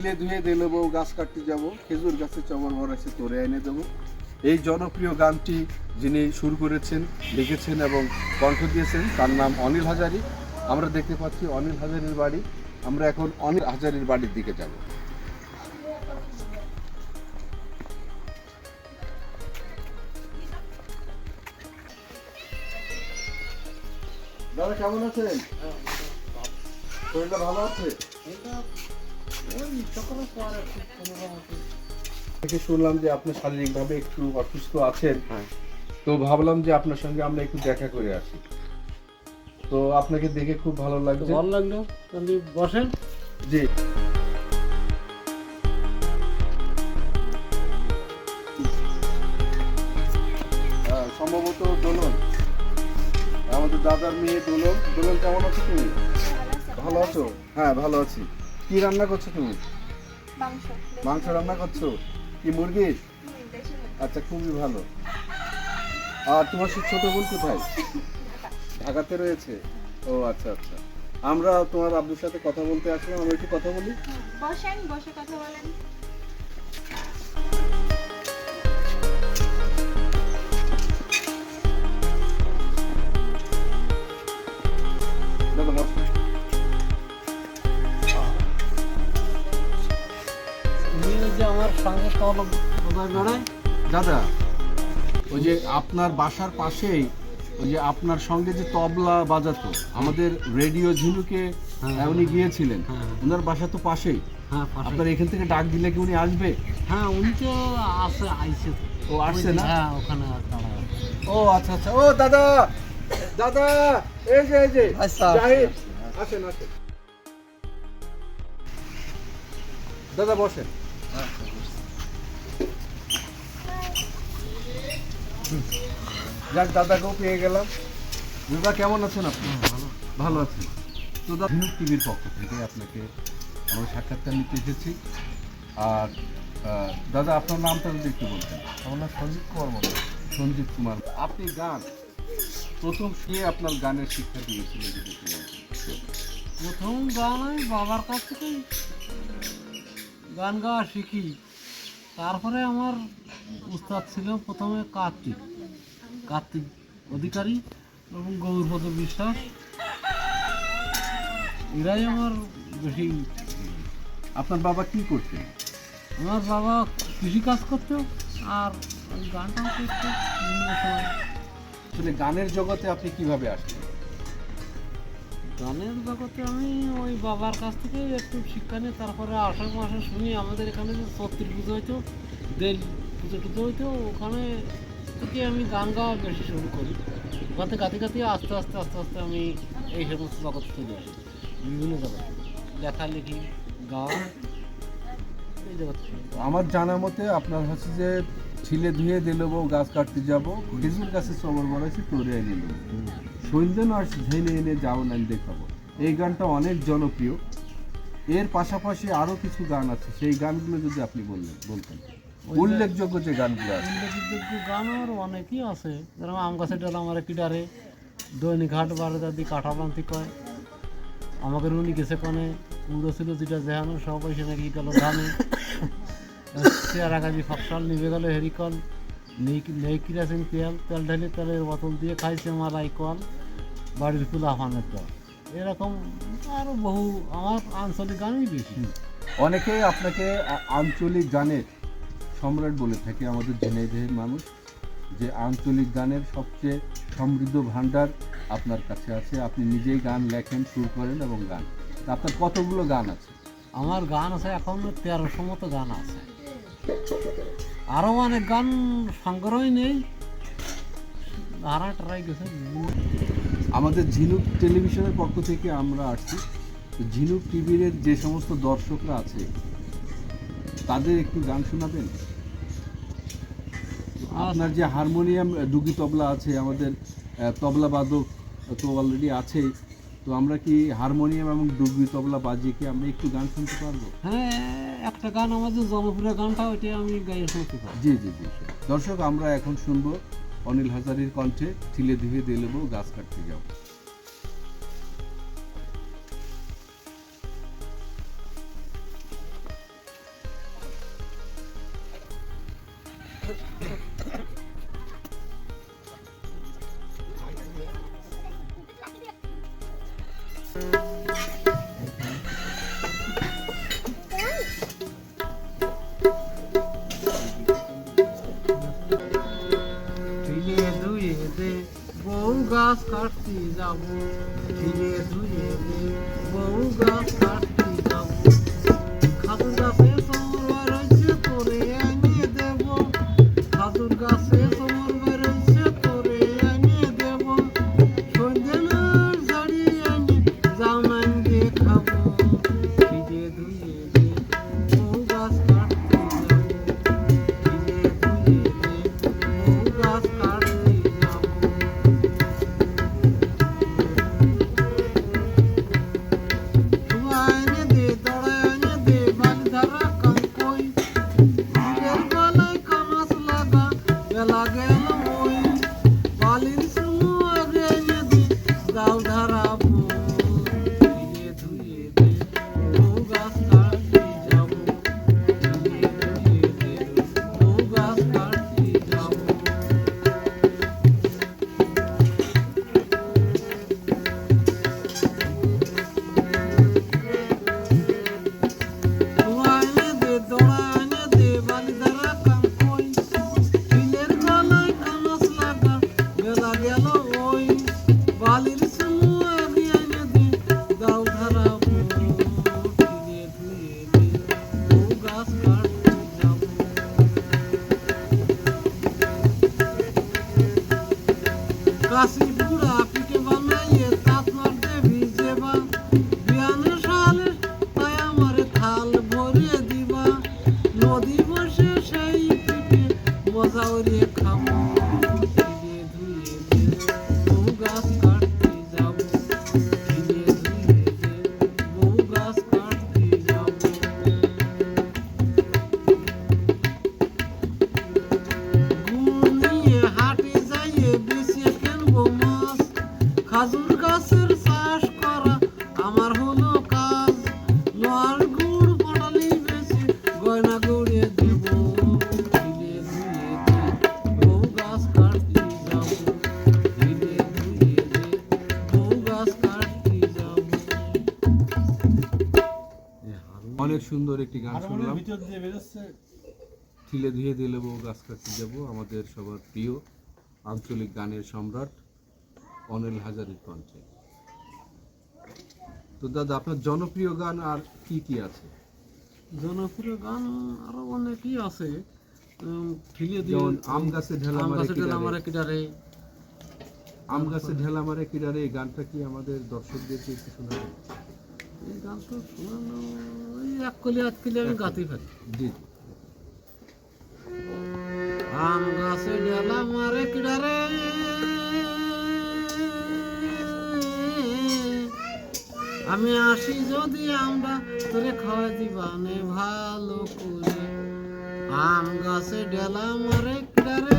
ছিলে ধুয়ে দিলে বউ গাছ কাটতে যাব, খেজুর গাছে চবর ভরাইছে, তোরে এনে দেবো। এই জনপ্রিয় গানটি যিনি শুরু করেছেন, লিখেছেন এবং কণ্ঠ দিয়েছেন, তার নাম অনিল হাজারি। আমরা দেখতে পাচ্ছি অনিল হাজারির বাড়ি। আমরা এখন অনিল হাজারির বাড়ির দিকে যাব। দাদা, কেমন আছেন? শরীরটা ভালো আছে? থেকে শুনলাম যে আপনি শারীরিকভাবে একটু অসুস্থ আছেন। তো ভাবলাম যে আপনার সঙ্গে আমরা একটু দেখা করে আসি। তো আপনাকে দেখে খুব ভালো লাগছে। ভালো লাগল। তাহলে বসেন। জি। হ্যাঁ, সম্ভবত দোলন। আমাদের দাদার মেয়ে দোলন। দোলন কেমন আছো তুমি? ভালো আছো? হ্যাঁ ভালো আছি। কি রান্না করছ তুমি? মাংস। মাংস রান্না করছ? কি মুরগির মুরগি। আচ্ছা খুবই ভালো। আর তোমার সে ছোট বোন কোথায়? ঢাকাতে রয়েছে? ও আচ্ছা আচ্ছা। আমরা তোমার আব্বুর সাথে কথা বলতে আসলাম। আমরা একটু কথা বলি। বসেন বসে কথা বলেন। সঙ্গে কলম বেড়ায়? দাদা ওই যে আপনার বাসার পাশেই ওই যে আপনার সঙ্গে যে তবলা বাজাতো আমাদের রেডিও ঝিনুকে হ্যাঁ। উনি গিয়েছিলেন। হ্যাঁ। ওনার বাসা তো পাশেই। হ্যাঁ পাশে। আপনার এখান থেকে ডাক দিলে কি উনি আসবে? হ্যাঁ উনি তো আসে আইসে। ও আসছে না? হ্যাঁ ওখানে ও আচ্ছা আচ্ছা। ও দাদা! দাদা! এই যে এই যে। আচ্ছা, জাহিদ আসেন আসেন। দাদা বসেন। হুম। যাক দাদাকেও পেয়ে গেলাম। দাদা কেমন আছেন আপনি? ভালো। আছেন। তো দাদা ঝিনুক টিভির পক্ষ থেকে আপনাকে আমরা সাক্ষাৎকার নিতে এসেছি। আর দাদা আপনার নামটা যদি একটু বলতেন। আমার নাম সঞ্জিত কুমার মন্ডল সঞ্জিত কুমার। আপনি গান প্রথম শুয়ে আপনার গানের শিক্ষা দিয়েছিল যদি প্রথম গান আমি বাবার কাছ থেকেই। গান গাওয়া শিখি। তারপরে আমার উস্তাদ ছিল প্রথমে কার্তিক। কার্তিক অধিকারী এবং গৌরপদ বিশ্বাস। এরাই আমার বেশি আপনার বাবা কি করতেন? আমার বাবা কৃষিকাজ করতো আর ওই গানটাও করতো। বিভিন্ন সময় আসলে গানের জগতে আপনি কীভাবে আসলেন? গানের জগতে আমি ওই বাবার কাছ থেকে একটু শিক্ষা নিয়ে তারপরে আষাঢ় মাসে শুনি আমাদের এখানে যে সত্যির পুজো হইতো দেল পুজো টুজো ওখানে থেকে আমি গান গাওয়া বেশি শুরু করি। ওখানে গাতে গাতে আস্তে আস্তে আস্তে আস্তে আমি এই সমস্ত জগৎ চলে আসি। বিভিন্ন জগতে লেখালেখি গাওয়া, এই জগৎ আমার জানা মতে আপনার হচ্ছে যে ছিলে ধুয়ে দিল বউ, গাছ কাটতে যাব খেজুর গাছে চবর বড়াইছে তোরে এনে নেব সন্ধ্যে আর ঝেনে এনে যাও নান দেখাবো। এই গানটা অনেক জনপ্রিয়। এর পাশাপাশি আরও কিছু গান আছে, সেই গানগুলো যদি আপনি বললেন, বলতেন। উল্লেখযোগ্য যে গানগুলো আছে। উল্লেখযোগ্য গান আর অনেকই আছে। যেরকম আম গাছের ডাল আমার কিডারে দৈনিক হাট বারে দাদি কাঠা বান্তি কয়। আমাকে রুনি গেছে কনে উড়ো ছিল যেটা যেহানো সব এসে নাকি গেল ধানে। চেয়ারা গাজি ফসল নিভে গেল হেরিকল। নেই কিরাসিন তেল তেল ঢালি তেলের বোতল দিয়ে খাইছে মালাই কল বাড়ির ফুলা ফানের জল এরকম আরও বহু আমার আঞ্চলিক গানই বেশি। অনেকেই আপনাকে আঞ্চলিক গানের সম্রাট বলে থাকে আমাদের ঝিনাইদহের মানুষ যে আঞ্চলিক গানের সবচেয়ে সমৃদ্ধ ভাণ্ডার আপনার কাছে আছে। আপনি নিজেই গান লেখেন সুর করেন এবং গান। আপনার কতগুলো গান আছে? আমার গান আছে এখন তেরোশো মতো গান আছে। আরও অনেক গান সংগ্রহই নেই। হারা টারাই গেছে আমাদের ঝিনুক টেলিভিশনের পক্ষ থেকে আমরা আসছি। ঝিনুক টিভির যে সমস্ত দর্শকরা আছে তাদের একটু গান শোনাবেন? আপনার যে হারমোনিয়াম ডুগি তবলা আছে আমাদের তবলা বাদক তো অলরেডি আছেই তো আমরা কি হারমোনিয়াম এবং ডুগি তবলা বাজিয়ে কি আমরা একটু গান শুনতে পারব? হ্যাঁ একটা গান আমাদের জনপ্রিয় গানটা ওইটা আমি গাইয়ে শুনতে পারি জি জি জি দর্শক আমরা এখন শুনব অনিল হাজারির কণ্ঠে ঠিলে ধীরে নেব গাছ কাটতে যাও গাছ কাটতে যাব। ধুয়ে ধুয়ে বউ গাছ কাটতে ます একটি গান শুনলাম। দিয়ে ঠিলে ধুয়ে দিলে বউ গাছ কাটতে যাব। আমাদের সবার প্রিয় আঞ্চলিক গানের সম্রাট অনিল হাজারির কণ্ঠে। তো দাদা আপনার জনপ্রিয় গান আর কি কি আছে? জনপ্রিয় গান আরও অনেকই আছে। ঠিলে দিয়ে আম গাছে ঢেলা মারে। মারে আম গাছে ঢেলা মারে কিনারে এই গানটা কি আমাদের দর্শকদেরকে একটু শোনাবেন? এই গান এক কলি আমি গাতেই পারি জি আম গাছে ঢেলা মারে কিনারে আমি আসি যদি আমরা তোরে খাওয়া দিবানে ভালো করে আম গাছে ঢেলা মারে কিনারে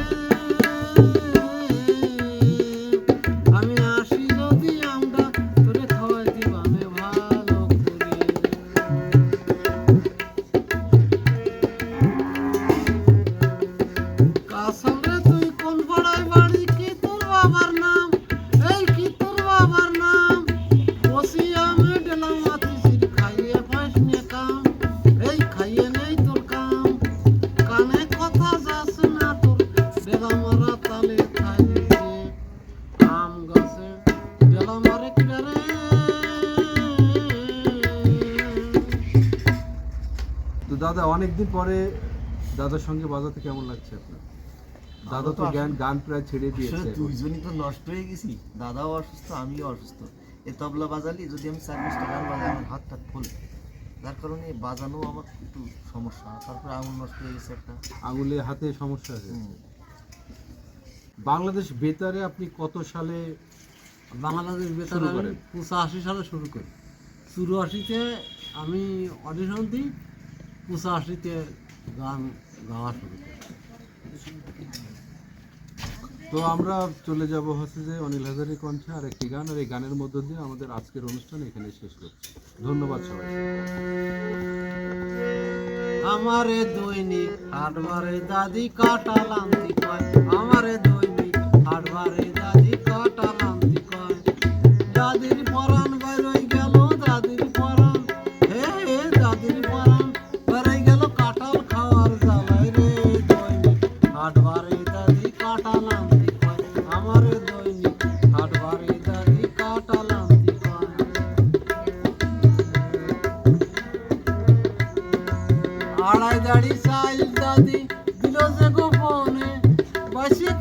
দাদা অনেকদিন পরে দাদার সঙ্গে বাজাতে কেমন লাগছে আপনার? দাদা তো জ্ঞান গান প্রায় ছেড়ে দিয়েছে দুইজনই তো নষ্ট হয়ে গেছি। দাদাও অসুস্থ আমিও অসুস্থ। এ তবলা বাজালি যদি আমি চার পাঁচটা গান বাজাই আমার হাত টাত ফুল যার কারণে বাজানো আমার একটু সমস্যা। তারপরে আঙুল নষ্ট হয়ে গেছে একটা। আঙুলে হাতে সমস্যা হয়েছে হুম। বাংলাদেশ বেতারে আপনি কত সালে বাংলাদেশ বেতারে বেতার আমি পঁচাশি সালে শুরু করি। চুরাশিতে আমি অডিশন দিই গান গাওয়া শুরু তো আমরা চলে যাব হচ্ছে যে অনিল হাজারি কণ্ঠে আর একটি গান, আর এই গানের মধ্য দিয়ে আমাদের আজকের অনুষ্ঠান এখানে শেষ করছি। ধন্যবাদ সবাই আমারে দৈনিক হাটবারে দাদি কাটা লান্তি কয়। আমারে দৈনিক বাসে